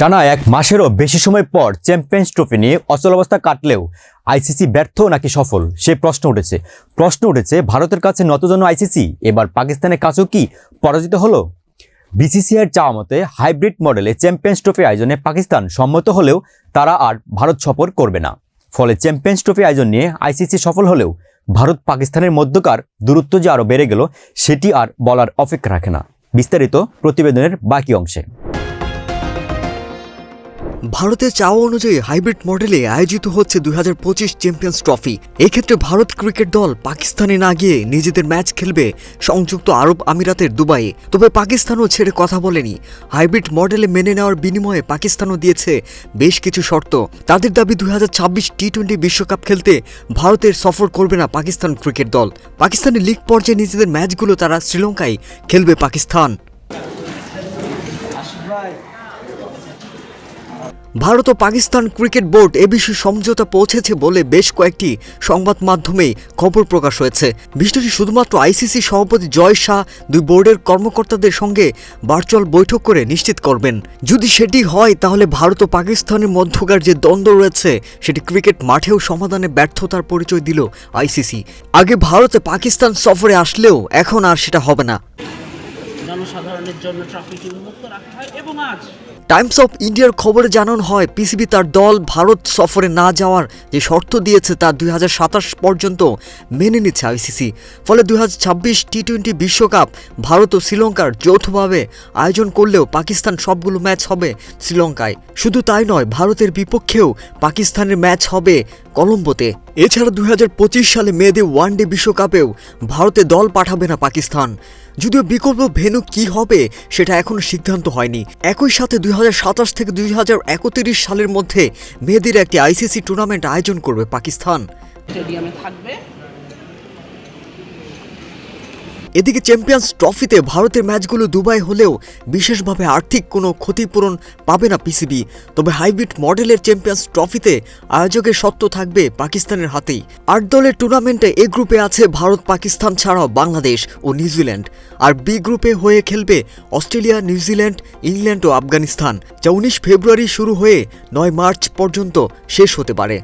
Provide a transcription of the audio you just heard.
টানা এক মাসেরও বেশি সময় পর চ্যাম্পিয়ন্স ট্রফি নিয়ে অচলাবস্থা কাটলেও আইসিসি ব্যর্থ নাকি সফল? সে প্রশ্ন উঠেছে। প্রশ্ন উঠেছে, ভারতের কাছে নতজন আইসিসি, এবার পাকিস্তানের কাছেও কি পরাজিত হলো? বিসিসিআইয়ের চাওয়া মতে, হাইব্রিড মডেলে চ্যাম্পিয়ন্স ট্রফি আয়োজনে পাকিস্তান সম্মত হলেও তারা আর ভারত সফর করবে না। ফলে চ্যাম্পিয়ন্স ট্রফি আয়োজন নিয়ে আইসিসি সফল হলেও ভারত পাকিস্তানের মধ্যকার দূরত্ব যে আরও বেড়ে গেল, সেটি আর বলার অপেক্ষা রাখে না। বিস্তারিত প্রতিবেদনের বাকি অংশে। ভারতের চাওয়া অনুযায়ী হাইব্রিড মডেলে আয়োজিত হচ্ছে দু হাজার পঁচিশ চ্যাম্পিয়ন্স ট্রফি। এক্ষেত্রে ভারত ক্রিকেট দল পাকিস্তানে না গিয়ে নিজেদের ম্যাচ খেলবে সংযুক্ত আরব আমিরাতের দুবাইয়ে। তবে পাকিস্তানও ছেড়ে কথা বলেনি। হাইব্রিড মডেলে মেনে নেওয়ার বিনিময়ে পাকিস্তানও দিয়েছে বেশ কিছু শর্ত। তাদের দাবি দুই হাজার ছাব্বিশ টি টোয়েন্টি বিশ্বকাপ খেলতে ভারতের সফর করবে না পাকিস্তান ক্রিকেট দল। পাকিস্তানের লিগ পর্যায়ে নিজেদের ম্যাচগুলো তারা শ্রীলঙ্কায় খেলবে পাকিস্তান। ভারত ও পাকিস্তান ক্রিকেট বোর্ড এ বিষয়ে সমঝোতা পৌঁছেছে বলে বেশ কয়েকটি সংবাদ মাধ্যমে খবর প্রকাশ হয়েছে। বিষয়টি শুধুমাত্র আইসিসি সভাপতি জয় শাহ দুই বোর্ডের কর্মকর্তাদের সঙ্গে ভার্চুয়াল বৈঠক করে নিশ্চিত করবেন। যদি সেটি হয়, তাহলে ভারত ও পাকিস্তানের মধ্যকার যে দ্বন্দ্ব রয়েছে, সেটি ক্রিকেট মাঠেও সমাধানে ব্যর্থতার পরিচয় দিল আইসিসি। আগে ভারতে পাকিস্তান সফরে আসলেও এখন আর সেটা হবে না। জনসাধারণের জন্য ট্রাফিক উন্মুক্ত রাখা হয় এবং আজ টাইমস অফ ইন্ডিয়ার খবরে জানানো হয়, পিসিবি তার দল ভারত সফরে না যাওয়ার যে শর্ত দিয়েছে তা দুই হাজার সাতাশ পর্যন্ত মেনে নিচ্ছে আইসিসি। ফলে দুই টি টোয়েন্টি বিশ্বকাপ ভারত ও শ্রীলঙ্কার যৌথভাবে আয়োজন করলেও পাকিস্তান সবগুলো ম্যাচ হবে শ্রীলঙ্কায়। শুধু তাই নয়, ভারতের বিপক্ষেও পাকিস্তানের ম্যাচ হবে কলম্বোতে। এছাড়া দুই হাজার পঁচিশ সালে মেয়েদের ওয়ানডে বিশ্বকাপেও ভারতে দল পাঠাবে না পাকিস্তান। যদিও বিকল্প ভেনু কি হবে সেটা এখনও সিদ্ধান্ত হয়নি। একই সাথে দুই হাজার সাতাশ থেকে দুই হাজার একত্রিশ সালের মধ্যে মেয়েদের একটি আইসিসি টুর্নামেন্ট আয়োজন করবে পাকিস্তান। স্টেডিয়ামে থাকবে। এদিকে চ্যাম্পিয়ন্স ট্রফিতে ভারতের ম্যাচগুলো দুবাই হলেও বিশেষভাবে আর্থিক কোনো ক্ষতিপূরণ পাবে না পিসিবি তবে হাইব্রিড মডেলের চ্যাম্পিয়ন্স ট্রফিতে আয়োজকের সত্ত্ব থাকবে পাকিস্তানের হাতেই। আট দলের টুর্নামেন্টে এ গ্রুপে আছে ভারত, পাকিস্তান ছাড়াও বাংলাদেশ ও নিউজিল্যান্ড। আর বি গ্রুপে হয়ে খেলবে অস্ট্রেলিয়া, নিউজিল্যান্ড, ইংল্যান্ড ও আফগানিস্তান, যা উনিশ ফেব্রুয়ারি শুরু হয়ে নয় মার্চ পর্যন্ত শেষ হতে পারে।